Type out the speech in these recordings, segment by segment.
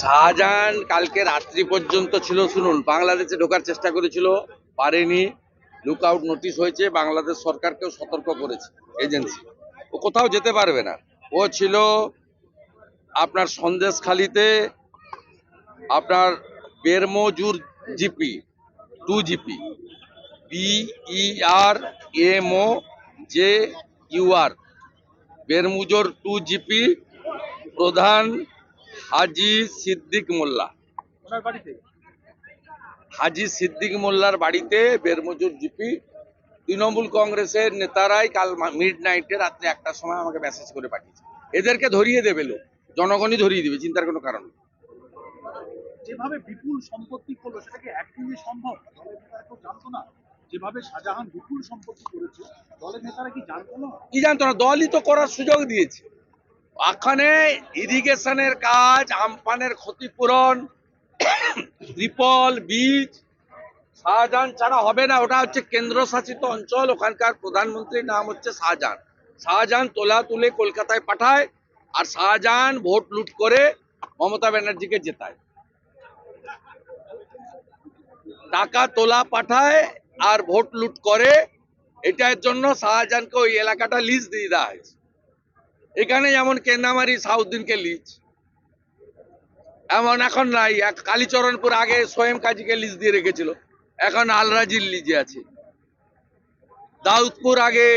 শাহজাহান কালকে রাত্রি পর্যন্ত ছিল, শুনুন, বাংলাদেশে ঢোকার চেষ্টা করেছিল, পারেনি। লুক আউট নোটিশ হয়েছে, বাংলাদেশ সরকারকেও সতর্ক করেছে এজেন্সি ও কোথাও যেতে পারবে না। ও ছিল আপনার সন্দেশখালিতে, আপনার Bermajur GP, two GP B R M O J U R Bermajur two GP প্রধান হাজি সিদ্দিক মোল্লা। হাজি সিদ্দিক মোল্লার বাড়িতে বেরমজুর জিপি তৃণমূল কংগ্রেসের নেতারাই কাল মিড নাইটে রাত্রে একটার সময় আমাকে মেসেজ করে পাঠিয়েছে। এদেরকে ধরিয়ে দেবে লোক জনগণই ধরিয়ে দেবে চিন্তার কোনো কারণ নেই। যেভাবে বিপুল সম্পত্তি করল সেটাকে একদিনে সম্ভব? দলের নেতারা কেউ জানতো না? যেভাবে শাহজাহান বিপুল সম্পত্তি করেছে দলের নেতারা কি জানতো না? কি জানতো না? দলই তো করার সুযোগ দিয়েছে। ওখানে ইরিগেশনের কাজ আমপানের ক্ষতিপূরণ, ত্রিপল, বীজ, শাহজাহান ছাড়া হবে না, ওটা হচ্ছে কেন্দ্রশাসিত অঞ্চল, ওখানকার প্রধানমন্ত্রীর নাম হচ্ছে শাহজাহান। শাহজাহান তোলা তুলে কলকাতায় পাঠায়, আর শাহজাহান ভোট লুট করে মমতা ব্যানার্জিকে জেতায়। টাকা তোলা পাঠায় আর ভোট লুট করে, এটার জন্য শাহজাহানকে ওই এলাকাটা লিজ দিয়ে দেওয়া হয়েছে। এখানে যেমন কেন্দামারি সাউদ্দিনকে লিজ। এমন এখন নাই কালীচরণপুর আগে সোয়েম কাজীকে লিজ দিয়ে রেখেছিল। এখন আলরাজির লিজে আছে। দাউদপুর আগে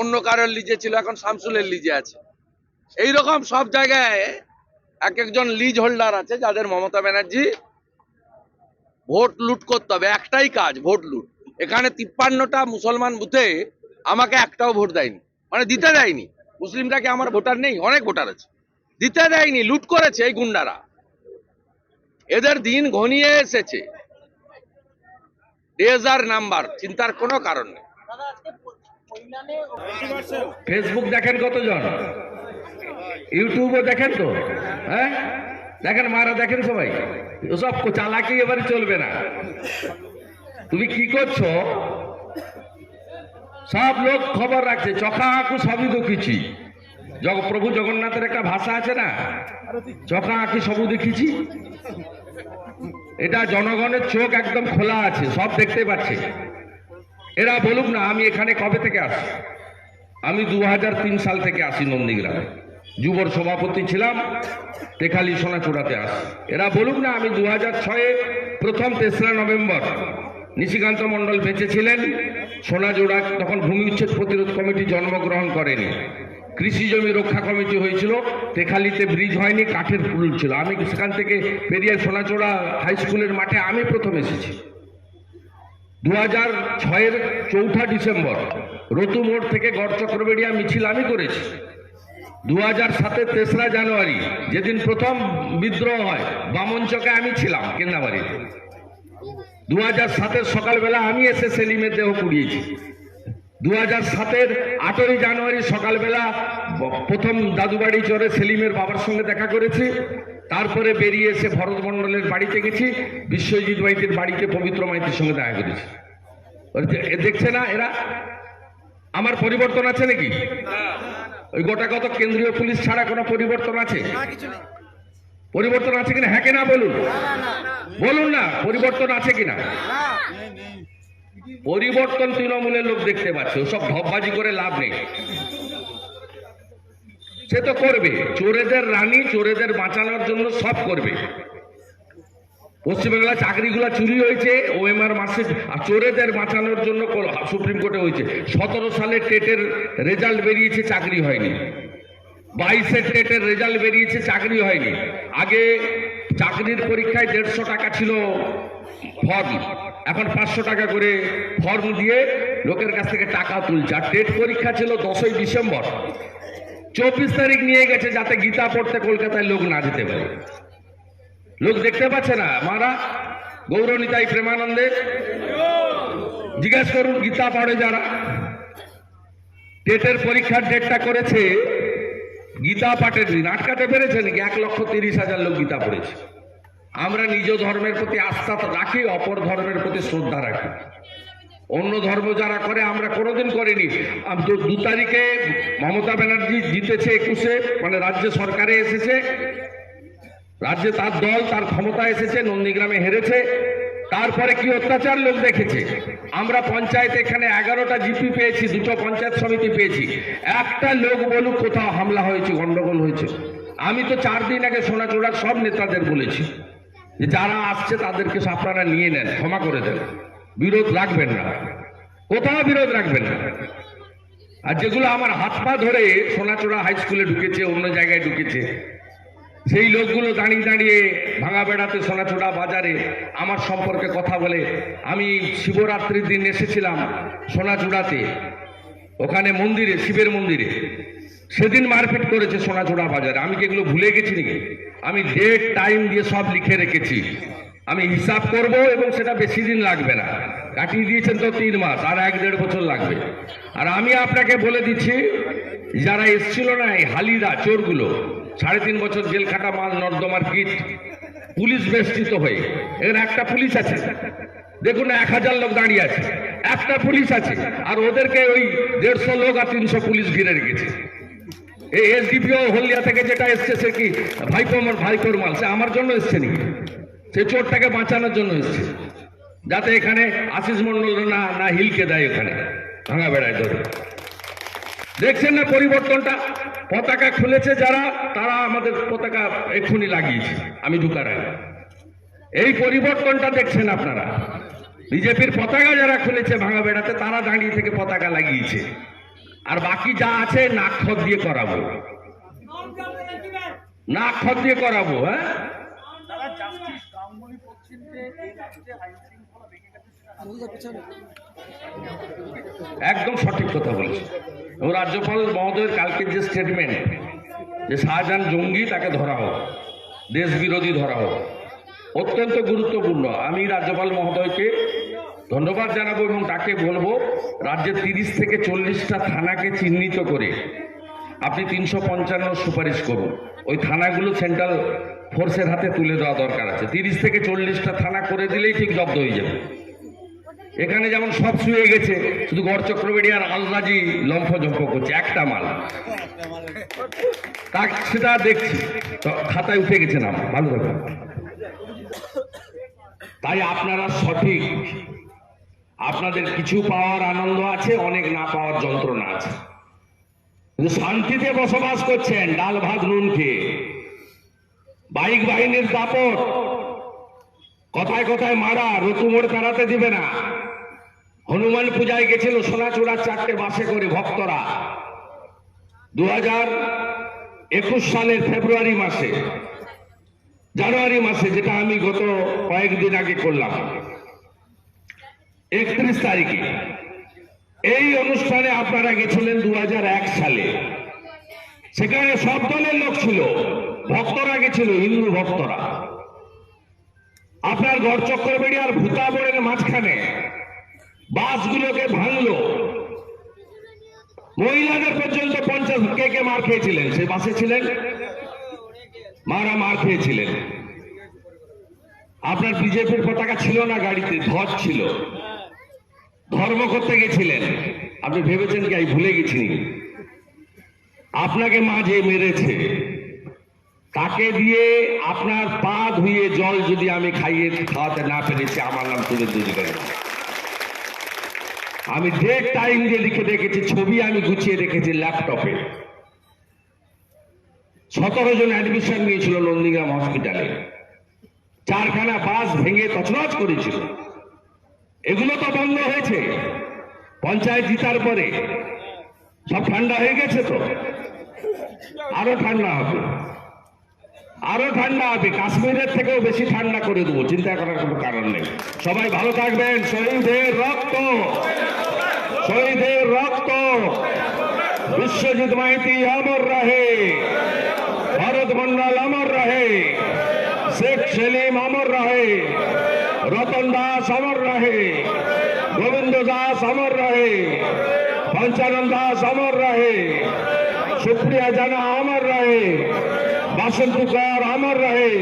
অন্য কারোর লিজে ছিল, এখন শামসুলের লিজে আছে। এই রকম সব জায়গায় এক একজন লিজ হোল্ডার আছে, যাদের মমতা ব্যানার্জি ভোট লুট করতে হবে। একটাই কাজ, ভোট লুট। এখানে তিপ্পান্নটা মুসলমান বুথে আমাকে একটাও ভোট দেয়নি মানে দিতে দেয়নি। মুসলিমরা কি আমার ভোটার নেই? অনেক ভোটার আছে। দিতে দেয়নি, লুট করেছে এই গুন্ডারা। এদের দিন ঘনিয়ে এসেছে। নাম্বার, চিন্তার কোনো কারণ নেই। ফেসবুক দেখেন কতজন? ইউটিউবও দেখেন তো? হ্যাঁ? দেখেন মারা দেখেন সবাই। ওসব চালাকি এবারে চলবে না। তুমি কি করছ? সব লোক খবর রাখছে চখা আঁকু সবই দেখিছি প্রভু জগন্নাথের একটা ভাষা আছে না? চখা আঁকি সবু দেখিছি? এটা জনগণের চোখ একদম খোলা আছে, সব দেখতে পাচ্ছে। এরা বলুক না, আমি এখানে কবে থেকে আসি আমি দু হাজার তিন সাল থেকে আসি নন্দীগ্রামে। যুবর সভাপতি ছিলাম, তেখালি সোনাচূড়াতে আসি এরা বলুক না, আমি দু হাজার ছয়ে প্রথম তেসরা নভেম্বর নিশিকান্ত মণ্ডল বেঁচে ছিলেন সোনাজোড়া তখন ভূমি উচ্ছেদ প্রতিরোধ কমিটি জন্মগ্রহণ করেনি। কৃষি জমি রক্ষা কমিটি হয়েছিল। তেখালিতে ব্রিজ হয়নি, কাঠের পুল ছিল। আমি সেখান থেকে পেরিয়ে সোনাচোড়া হাই স্কুলের মাঠে আমি প্রথম এসেছি। দু হাজার ছয়ের চৌঠা ডিসেম্বর, রতু মোড় থেকে গড় চক্রবেড়িয়া মিছিল আমি করেছি। দু হাজার সাতের তেসরা জানুয়ারি, যেদিন প্রথম বিদ্রোহ হয়, বামনচকে আমি ছিলাম কেন্দাবাড়িতে। দু হাজার সাতের সকালবেলা আমি এসে সেলিমের দেহ কুড়িয়েছি দু হাজার সাতের আটই জানুয়ারি সকালবেলা প্রথম দাদুবাড়ি চরে সেলিমের বাবার সঙ্গে দেখা করেছি। তারপরে বেরিয়ে এসে ভরত মণ্ডলের বাড়িতে গেছি। বিশ্বজিৎ মাইতির বাড়িতে পবিত্র মাইতির সঙ্গে দেখা করেছি। দেখছে না এরা? আমার পরিবর্তন আছে নাকি? ওই গোটা কত কেন্দ্রীয় পুলিশ ছাড়া কোনো পরিবর্তন আছে? পরিবর্তন আছে কিনা? হ্যাঁ কিনা বলুন। বলুন না পরিবর্তন আছে কিনা? পরিবর্তন তৃণমূলের লোক দেখতে পাচ্ছে ওসব ঢপবাজি করে লাভ নেই। সে তো করবে চোরেদের রানী চোরেদের বাঁচানোর জন্য সব করবে। পশ্চিমবাংলা চাকরিগুলো চুরি হয়েছে ওএমআর মাসে আর চোরেদের বাঁচানোর জন্য সুপ্রিম কোর্টে হয়েছে। সতেরো সালে টেটের রেজাল্ট বেরিয়েছে চাকরি হয়নি। বাইশের টেটের রেজাল্ট বেরিয়েছে, চাকরি হয়নি। আগে চাকরির পরীক্ষায় দেড়শো টাকা ছিল ফর্ম। এখন পাঁচশো টাকা করে ফর্ম দিয়ে লোকের কাছ থেকে টাকা তুলছে। আর টেট পরীক্ষা ছিল দশই ডিসেম্বর। চব্বিশ তারিখ নিয়ে গেছে যাতে গীতা পড়তে কলকাতায় লোক না যেতে পারে। লোক দেখতে পাচ্ছে না। মারা গৌরনীতাই প্রেমানন্দে। জিজ্ঞেস করুন গীতা পড়ে যারা। টেটের পরীক্ষার ডেটটা করেছে গীতা পাঠের দিন আটকাতে পেরেছে নাকি এক লক্ষ তিরিশ হাজার লোক গীতা পড়েছে। আমরা নিজ ধর্মের প্রতি আস্থা রাখি, অপর ধর্মের প্রতি শ্রদ্ধা রাখি। অন্য ধর্ম যারা করে, আমরা কোনোদিন করিনি। দু তারিখে মমতা ব্যানার্জি জিতেছে একুশে মানে রাজ্য সরকারে এসেছে। রাজ্যে তার দল, তার ক্ষমতা এসেছে, নন্দীগ্রামে হেরেছে। তারপরে কি অত্যাচার লোক দেখেছে? আমরা পঞ্চায়েত এখানে এগারোটা জিপি পেয়েছি, দুটো পঞ্চায়েত সমিতি পেয়েছি। একটা লোক বলুক কোথাও হামলা হয়েছে, গন্ডগোল হয়েছে। আমি তো চার দিন আগে সোনাচূড়ার সব নেতাদের বলেছি যে যারা আসছে তাদেরকে আপনারা নিয়ে নেন, ক্ষমা করে দেন। বিরোধ রাখবেন না। কোথাও বিরোধ রাখবেন না। আর যেগুলো আমার হাত পা ধরে সোনাচোড়া হাই স্কুলে ঢুকেছে, অন্য জায়গায় ঢুকেছে সেই লোকগুলো দাঁড়িয়ে দাঁড়িয়ে ভাঙা বেড়াতে সোনাচূড়া বাজারে আমার সম্পর্কে কথা বলে। আমি শিবরাত্রির দিন এসেছিলাম সোনাচূড়াতে ওখানে মন্দিরে, শিবের মন্দিরে। সেদিন মারপিট করেছে সোনাচূড়া বাজারে। আমি কি এগুলো ভুলে গেছি নাকি? আমি ডেট টাইম দিয়ে সব লিখে রেখেছি। আমি হিসাব করব এবং সেটা বেশি দিন লাগবে না। কাটিয়ে দিয়েছেন তো তিন মাস, আর এক দেড় বছর লাগবে। আর আমি আপনাকে বলে দিচ্ছি, যারা এসছিল না এই হালিদা চোরগুলো সাড়ে তিন বছর জেল খাটা মাল নর্দমার কিট। পুলিশ বেষ্টিত হয়ে, এখানে একটা পুলিশ আছে। দেখুন এক হাজার লোক দাঁড়িয়ে আছে। একটা পুলিশ আছে, আর ওদেরকে ওই দেড়শো লোক আর তিনশো পুলিশ ঘিরে রেখেছে। এই এসডিপিও হলদিয়া থেকে যেটা এসছে, সে কি ভাইপো আমার ভাইপোর মাল? সে আমার জন্য এসছে নাকি? সে চোরটাকে বাঁচানোর জন্য এসছে। যাতে এখানে আশিস মন্ডল না না হিলকে দেয় এখানে, ভাঙা বেড়ায় ধরে। দেখছেন না পরিবর্তনটা? পতাকা খুলেছে যারা, তারা আমাদের পতাকা এক্ষুনি লাগিয়েছে। আমি ঢুকার এই পরিবর্তনটা দেখছেন আপনারা। বিজেপির পতাকা যারা খুলেছে ভাঙা বেড়াতে, তারা দাঁড়িয়ে থেকে পতাকা লাগিয়েছে। আর বাকি যা আছে, নাক খত দিয়ে করাবো। নাক খত দিয়ে করাবো হ্যাঁ? একদম সঠিক কথা বলেছে এবং রাজ্যপাল মহোদয়ের কালকের যে স্টেটমেন্ট যে শাহজাহান জঙ্গি তাকে ধরা হোক দেশ বিরোধী ধরা হোক, অত্যন্ত গুরুত্বপূর্ণ। আমি রাজ্যপাল মহোদয়কে ধন্যবাদ জানাব এবং তাকে বলব, রাজ্যের তিরিশ থেকে চল্লিশটা থানাকে চিহ্নিত করে আপনি তিনশো পঞ্চান্ন সুপারিশ করুন। ওই থানাগুলো সেন্ট্রাল ফোর্সের হাতে তুলে দেওয়া দরকার আছে। তিরিশ থেকে চল্লিশটা থানা করে দিলেই ঠিক জব্দ হয়ে যাবে। এখানে যেমন সব শুয়ে গেছে, শুধু গড় চক্রবেড়ি আর আলরাজি লম্ফ করছে, একটা মাল। তা সেটা দেখছি। খাতায় উঠে গেছে না ভালো থাকুন তাই আপনারা সঠিক। আপনাদের কিছু পাওয়ার আনন্দ আছে, অনেক না পাওয়ার যন্ত্রণা আছে। কিন্তু শান্তিতে বসবাস করছেন ডাল ভাত নুন খেয়ে বাইক বাহিনীর দাপট। কথায় কথায় মারা রতু মোড় পেরাতে দিবে না। হনুমান পূজায় গেছিল সোনাচূড়ার চারটে বাসে করে ভক্তরা। দু হাজার একুশ সালের ফেব্রুয়ারি মাসে, জানুয়ারি মাসে, যেটা আমি গত কয়েকদিন আগে করলাম। একত্রিশ তারিখে, এই অনুষ্ঠানে আপনারা গেছিলেন দু হাজার এক সালে। সেখানে সব দলের লোক ছিল, ভক্তরা গেছিল, হিন্দু ভক্তরা। আপনার ঘর চক্রবেড়ি আর ভূতাবরের মাঝখানে বাসগুলোকে ভাঙলো। মহিলাদের পর্যন্ত পঞ্চাশ কে কে মার খেয়েছিলেন? সে বাসে ছিলেন? মারা মার খেয়েছিলেন। আপনার বিজেপির পতাকা ছিল না গাড়িতে? ধ্বজ ছিল। ধর্ম করতে গেছিলেন। আপনি ভেবেছেন কি? আমি ভুলে গেছি। আপনাকে মাঝে মেরেছে তাকে দিয়ে আপনার পা ধুয়ে জল যদি আমি খাইয়ে খাওয়াতে না পেরেছি, আমার নাম তুলে অধিকারী আমি ডেট টাইম দিয়ে লিখে রেখেছি, ছবি আমি গুছিয়ে রেখেছি ল্যাপটপে। সতেরো জন অ্যাডমিশন নিয়েছিল নন্দীগ্রাম হসপিটালে চারখানা বাস ভেঙে তছনছ করেছিল। এগুলো তো বন্ধ হয়েছে। পঞ্চায়েত জিতার পরে। সব ঠান্ডা হয়ে গেছে তো? আরও ঠান্ডা হবে। আরও ঠান্ডা হবে কাশ্মীরের থেকেও বেশি ঠান্ডা করে দেবো, চিন্তা করার কোনো কারণ নেই। সবাই ভালো থাকবেন, শহীদের রক্ত শহীদের রক্ত। বিশ্বজিৎ মাইতি অমর রহে, ভারত মন্ডল অমর রহে, শেখ সেলিম অমর রহে, রতন দাস অমর রহে, গোবিন্দ দাস অমর রহে, পঞ্চানন দাস অমর রহে, সুপ্রিয়া জানা অমর রহে বাসন্তী কর অমর রহে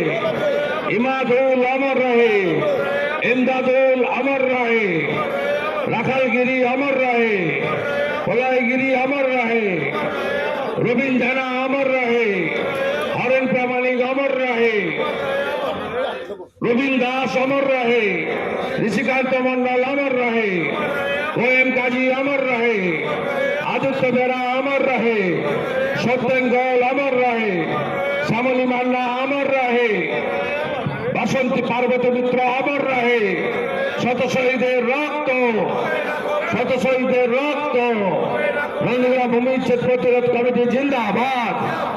ইমাদুল অমর রহে ইমদাদুল অমর রহে রাখালগিরি অমর রহে পলাইগিরি অমর রহে রবীন্দ্রনা অমর রহে হরেন প্রামাণিক অমর রহে রবীন দাস অমর রহে ঋষিকান্ত মন্ডল অমর রহে ওএম কাজী অমর রহে আদিত্য বেরা অমর রহে সত্যেঙ্গল অমর রহে শ্যামলী মান্না অমর রহে বাসন্তী পার্বতী মিত্র অমর রাহে। শত শহীদের রক্ত, শত শহীদের রক্ত। নন্দীগ্রাম ভূমি প্রতিরোধ কমিটি জিন্দাবাদ।